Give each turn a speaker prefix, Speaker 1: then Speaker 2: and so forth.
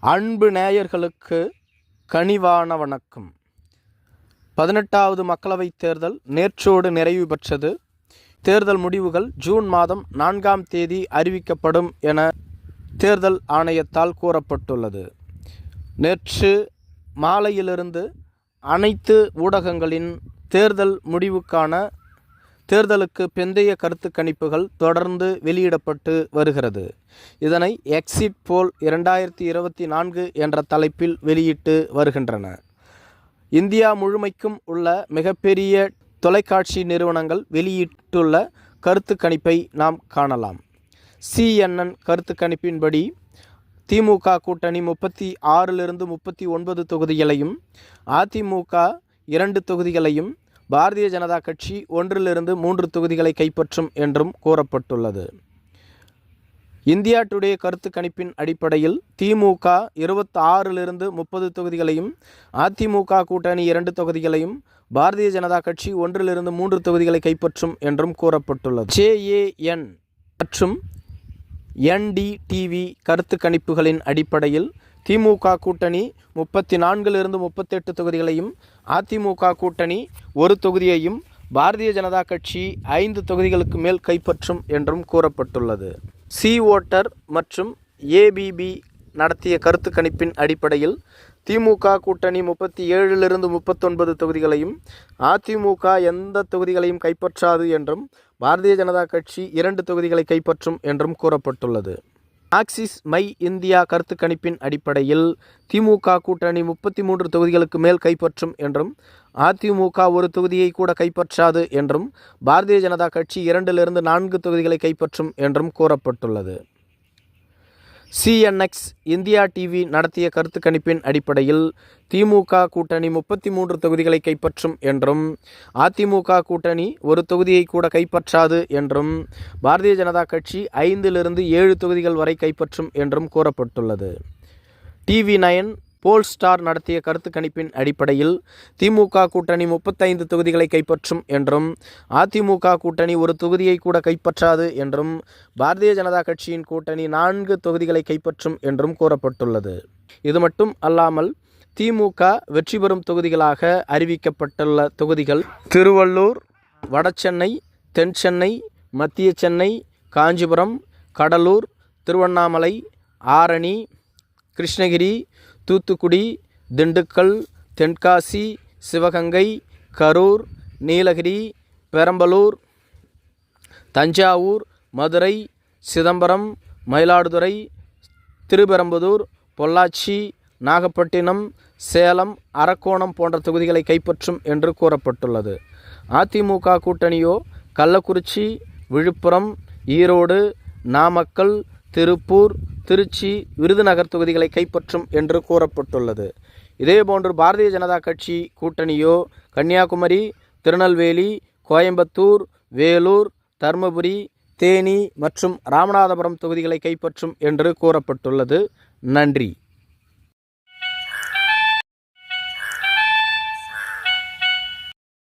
Speaker 1: அன்பு நேயர்களுக்கு கனிவான வணக்கம். பதினெட்டாவது மக்களவைத் தேர்தல் நேற்றோடு நிறைவு பெற்றது. தேர்தல் முடிவுகள் ஜூன் மாதம் நான்காம் தேதி அறிவிக்கப்படும் என தேர்தல் ஆணையத்தால் கூறப்பட்டுள்ளது. நேற்று மாலையிலிருந்து அனைத்து ஊடகங்களின் தேர்தல் முடிவுக்கான தேர்தலுக்கு பிந்தைய கருத்து கணிப்புகள் தொடர்ந்து வெளியிடப்பட்டு வருகிறது. இதனை எக்ஸிட் போல் இரண்டாயிரத்தி இருபத்தி நான்கு என்ற தலைப்பில் வெளியிட்டு வருகின்றன. இந்தியா முழுமைக்கும் உள்ள மிகப்பெரிய தொலைக்காட்சி நிறுவனங்கள் வெளியிட்டுள்ள கருத்து கணிப்பை நாம் காணலாம். சிஎன்என் கருத்து கணிப்பின்படி திமுக கூட்டணி முப்பத்தி ஆறிலிருந்து முப்பத்தி ஒன்பது தொகுதிகளையும் அதிமுக இரண்டு தொகுதிகளையும் பாரதிய ஜனதா கட்சி ஒன்றிலிருந்து மூன்று தொகுதிகளை கைப்பற்றும் என்றும் கூறப்பட்டுள்ளது. இந்தியா டுடே கருத்து கணிப்பின் அடிப்படையில் திமுக இருபத்தி ஆறிலிருந்து முப்பது தொகுதிகளையும் அதிமுக கூட்டணி இரண்டு தொகுதிகளையும் பாரதிய ஜனதா கட்சி ஒன்றிலிருந்து மூன்று தொகுதிகளை கைப்பற்றும் என்றும் கூறப்பட்டுள்ளது. ஜேஏஎன் மற்றும் என்டிடிவி கருத்து கணிப்புகளின் அடிப்படையில் திமுக கூட்டணி முப்பத்தி நான்கிலிருந்து முப்பத்தெட்டு தொகுதிகளையும் அதிமுக கூட்டணி ஒரு தொகுதியையும் பாரதிய ஜனதா கட்சி ஐந்து தொகுதிகளுக்கு மேல் கைப்பற்றும் என்றும் கூறப்பட்டுள்ளது. சி ஓட்டர் மற்றும் ஏபிபி நடத்திய கருத்து கணிப்பின் அடிப்படையில் திமுக கூட்டணி முப்பத்தி ஏழிலிருந்து முப்பத்தொன்பது தொகுதிகளையும் அதிமுக எந்த தொகுதிகளையும் கைப்பற்றாது என்றும் பாரதிய ஜனதா கட்சி இரண்டு தொகுதிகளை கைப்பற்றும் என்றும் கூறப்பட்டுள்ளது. ஆக்சிஸ் மை இந்தியா கருத்து கணிப்பின் அடிப்படையில் திமுக கூட்டணி முப்பத்தி மூன்று தொகுதிகளுக்கு மேல் கைப்பற்றும் என்றும் அதிமுக ஒரு தொகுதியை கூட கைப்பற்றாது என்றும் பாரதிய ஜனதா கட்சி இரண்டிலிருந்து நான்கு தொகுதிகளை கைப்பற்றும் என்றும் கூறப்பட்டுள்ளது. சிஎன்எக்ஸ் இந்தியா டிவி நடத்திய கருத்து கணிப்பின் அடிப்படையில் திமுக கூட்டணி முப்பத்தி மூன்று தொகுதிகளை கைப்பற்றும் என்றும் அதிமுக கூட்டணி ஒரு தொகுதியை கூட கைப்பற்றாது என்றும் பாரதிய ஜனதா கட்சி ஐந்திலிருந்து ஏழு தொகுதிகள் வரை கைப்பற்றும் என்றும் கூறப்பட்டுள்ளது. டிவி நயன் போல் ஸ்டார் நடத்திய கருத்து கணிப்பின் அடிப்படையில் திமுக கூட்டணி முப்பத்தைந்து தொகுதிகளை கைப்பற்றும் என்றும் அதிமுக கூட்டணி ஒரு தொகுதியை கூட கைப்பற்றாது என்றும் பாரதிய ஜனதா கட்சியின் கூட்டணி நான்கு தொகுதிகளை கைப்பற்றும் என்றும் கூறப்பட்டுள்ளது. இது மட்டும் அல்லாமல் திமுக வெற்றி பெறும் தொகுதிகளாக அறிவிக்கப்பட்டுள்ள தொகுதிகள் திருவள்ளூர் வடசென்னை தென் சென்னை மத்திய சென்னை காஞ்சிபுரம் கடலூர் திருவண்ணாமலை ஆரணி கிருஷ்ணகிரி தூத்துக்குடி திண்டுக்கல் தென்காசி சிவகங்கை கரூர் நீலகிரி பெரம்பலூர் தஞ்சாவூர் மதுரை சிதம்பரம் மயிலாடுதுறை திருப்பெரம்புதூர் பொள்ளாச்சி நாகப்பட்டினம் சேலம் அரக்கோணம் போன்ற தொகுதிகளை கைப்பற்றும் என்று கூறப்பட்டுள்ளது. அதிமுக கூட்டணியோ கள்ளக்குறிச்சி விழுப்புரம் ஈரோடு நாமக்கல் திருப்பூர் திருச்சி விருதுநகர் தொகுதிகளை கைப்பற்றும் என்று கூறப்பட்டுள்ளது. இதேபோன்று பாரதிய ஜனதா கட்சி கூட்டணியோ கன்னியாகுமரி திருநெல்வேலி கோயம்புத்தூர் வேலூர் தருமபுரி தேனி மற்றும் ராமநாதபுரம் தொகுதிகளை கைப்பற்றும் என்று கூறப்பட்டுள்ளது. நன்றி.